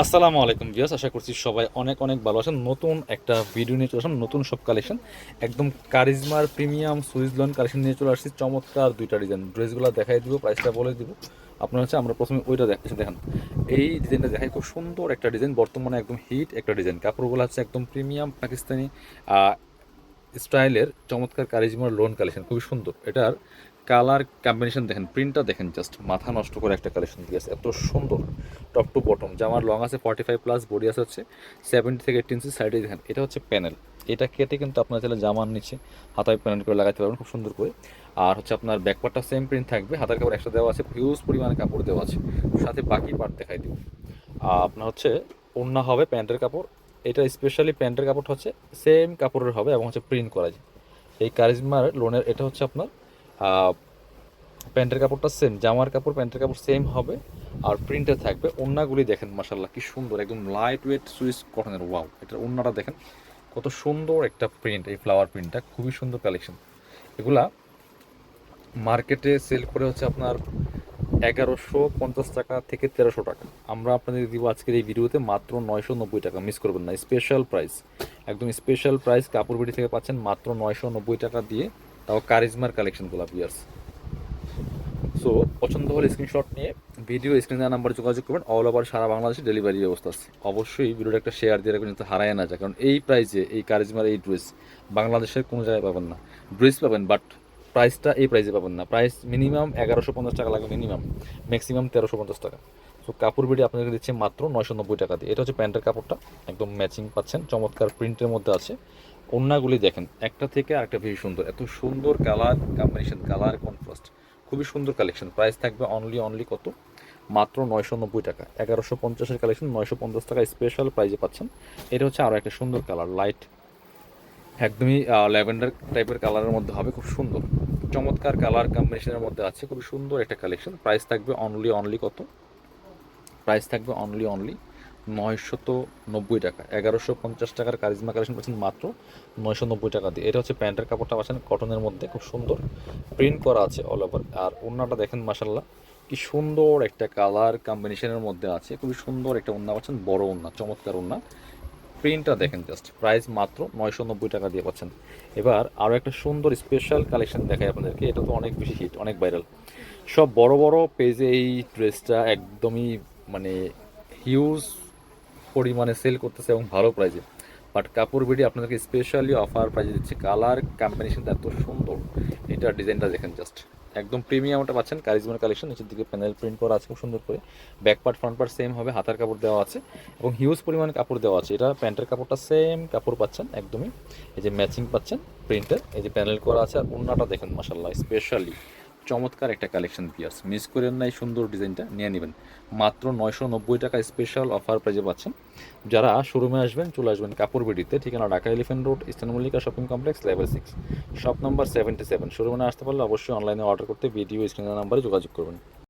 আসসালামু আলাইকুম ভিয়াস আশা করছি সবাই অনেক অনেক ভালো আছেন। নতুন একটা ভিডিও নিয়ে চলে আসলাম, নতুন সব কালেকশন একদম কারিজমার প্রিমিয়াম সুইজলন কালেকশন নিয়ে চলে আসছি। চমৎকার দুইটা ডিজাইন ড্রেসগুলো দেখাই দিব প্রাইসটা বলে দিব। আপনার হচ্ছে, আমরা প্রথমে ওইটা দেখাচ্ছি দেখেন। এই ডিজাইনটা দেখাই খুব সুন্দর একটা ডিজাইন বর্তমানে একদম হিট একটা ডিজাইন কাপড়গুলো হচ্ছে একদম প্রিমিয়াম পাকিস্তানি স্টাইলের চমৎকার কারিজমার লোন কালেকশন খুবই সুন্দর। এটার কালার কম্বিনেশন দেখেন প্রিন্টটা দেখেন জাস্ট মাথা নষ্ট করে একটা কালেকশন দিয়েছে এত সুন্দর টপ টু বটম জামার লং আছে ফর্টি ফাইভ প্লাস বডি আছে হচ্ছে সেভেন্টি থেকে এইট ইঞ্চি সাইডে দেখেন, এটা হচ্ছে প্যানেল এটা কেটে কিন্তু আপনার চাইলে জামার নিচে হাতায় প্যানেল করে লাগাতে পারবেন, খুব সুন্দর করে। আর হচ্ছে আপনার ব্যাকপার্টটা সেম প্রিন্ট থাকবে, হাতার কাপড় একসাথে দেওয়া আছে হিউজ পরিমাণে কাপড় দেওয়া আছে, সাথে বাকি পার্ট দেখাই দিব। আর আপনার হচ্ছে ওড়না হবে প্যান্টের কাপড়, এটা স্পেশালি প্যান্টের কাপড়টা হচ্ছে সেম কাপড়ের হবে এবং হচ্ছে প্রিন্ট করা যায়। এই কারিজমার লোনের এটা হচ্ছে আপনার প্যান্টের কাপড়টা সেম জামার কাপড়, প্যান্টের কাপড় সেম হবে, আর প্রিন্টে থাকবে ওন্নাগুলি দেখেন মাসাল্লাহ কি সুন্দর, একদম লাইট ওয়েট সুইস কটনের ওয়াও এটার ওন্নাটা দেখেন, কত সুন্দর একটা প্রিন্ট এই ফ্লাওয়ার প্রিন্টটা খুবই সুন্দর কালেকশন এগুলা মার্কেটে সেল করে হচ্ছে আপনার এগারোশো পঞ্চাশ টাকা থেকে তেরোশো টাকা। আমরা আপনাদের দিব আজকের এই ভিডিওতে মাত্র নয়শো নব্বই টাকা মিস করবেন না স্পেশাল প্রাইস একদম স্পেশাল প্রাইস কাপড় বিড়ি থেকে পাচ্ছেন মাত্র নয়শো নব্বই টাকা দিয়ে তাও কারিজমার কালেকশনগুলো বিয়ার্স সো পছন্দ হলে স্ক্রিনশট নিয়ে ভিডিও স্ক্রিন নাম্বারে যোগাযোগ করবেন। অল ওভার সারা বাংলাদেশে ডেলিভারি ব্যবস্থা আছে। অবশ্যই ভিডিওটা একটা শেয়ার দিয়ে রাখবেন, যাতে হারায় না যায়। কারণ এই প্রাইসে এই কারিজমার এই ড্রেস বাংলাদেশের কোনো জায়গায় পাবেন না। ড্রেস পাবেন বাট প্রাইসটা এই প্রাইসে পাবেন না। প্রাইস মিনিমাম এগারোশো পঞ্চাশ টাকা লাগবে মিনিমাম ম্যাক্সিমাম তেরোশো পঞ্চাশ টাকা। সো কাপড় বিড়ি আপনাদেরকে দিচ্ছে মাত্র নয়শো নব্বই টাকা দিয়ে। এটা হচ্ছে প্যান্টের কাপড়টা। একদম ম্যাচিং পাচ্ছেন। চমৎকার প্রিন্টের মধ্যে আছে। ওড়নাগুলি দেখেন। একটা থেকে আরেকটা বেশি সুন্দর। এত সুন্দর কালার কম্বিনেশন কালার কন্ট্রাস্ট খুবই সুন্দর কালেকশন প্রাইস থাকবে অনলি অনলি কত? মাত্র নয়শো নব্বই টাকা। এগারোশো পঞ্চাশের কালেকশন নয়শো পঞ্চাশ টাকা স্পেশাল প্রাইজে পাচ্ছেন। এটা হচ্ছে আরও একটা সুন্দর কালার লাইট একদমই ল্যাভেন্ডার টাইপের কালারের মধ্যে হবে, খুব সুন্দর। চমৎকার কালার কম্বিনেশনের মধ্যে আছে, খুবই সুন্দর একটা কালেকশন প্রাইস থাকবে অনলি অনলি কত? প্রাইস থাকবে অনলি অনলি নয়শত নব্বই টাকা, এগারোশো পঞ্চাশ টাকার কারিজমা কালেকশন পাচ্ছেন মাত্র নয়শো নব্বই টাকা দিয়ে। এটা হচ্ছে প্যান্টের কাপড়টা পাচ্ছেন কটনের মধ্যে, খুব সুন্দর। প্রিন্ট করা আছে অল ওভার আর ওড়নাটা দেখেন মাসাল্লাহ কি সুন্দর একটা কালার কম্বিনেশনের মধ্যে আছে। খুবই সুন্দর একটা ওড়না পাচ্ছেন, বড় ওড়না, চমৎকার ওড়না। প্রিন্টটা দেখেন জাস্ট প্রাইস মাত্র নয়শো নব্বই টাকা দিয়ে পাচ্ছেন। এবার আরও একটা সুন্দর স্পেশাল কালেকশন দেখায় আপনাদেরকে, এটা তো অনেক বেশি হিট অনেক ভাইরাল সব বড় বড় পেজে এই ড্রেসটা একদমই মানে হিউজ পরিমাণে সেল করতেছে এবং ভালো প্রাইজে বাট কাপড় বিডি আপনাদেরকে স্পেশালি অফার প্রাইজে দিচ্ছে। কালার কম্বিনেশনটা এত সুন্দর। এটার ডিজাইনটা দেখেন জাস্ট একদম প্রিমিয়ামটা পাচ্ছেন। কারিজমার কালেকশন নিচের দিকে প্যানেল প্রিন্ট করা আছে খুব সুন্দর করে। Back part front part same হবে। হাতার কাপড় দেওয়া আছে। এবং হিউজ পরিমাণে কাপড় দেওয়া আছে। এটা প্যান্টের কাপড়টা সেম কাপড় পাচ্ছেন একদমই। এই যে ম্যাচিং পাচ্ছেন। প্রিন্টের এই যে প্যানেল করা আছে। আর অন্যটা দেখেন মাসাল্লাহ স্পেশালি চমৎকার একটা কালেকশন পিয়ার্স মিস করেন না এই সুন্দর ডিজাইনটা, নিয়ে নেবেন। মাত্র নয়শো নব্বই টাকা স্পেশাল অফার প্রাইজে পাচ্ছেন। যারা শোরুমে আসবেন, চলে আসবেন কাপড় বেডিতে ঠিকানা Dhaka elephant road eastern Mallika shopping complex level six shop number seventy seven শোরুমে আসতে পারলে অবশ্যই অনলাইনে অর্ডার করতে ভিডিও স্ক্রিনের নাম্বারে যোগাযোগ করবেন।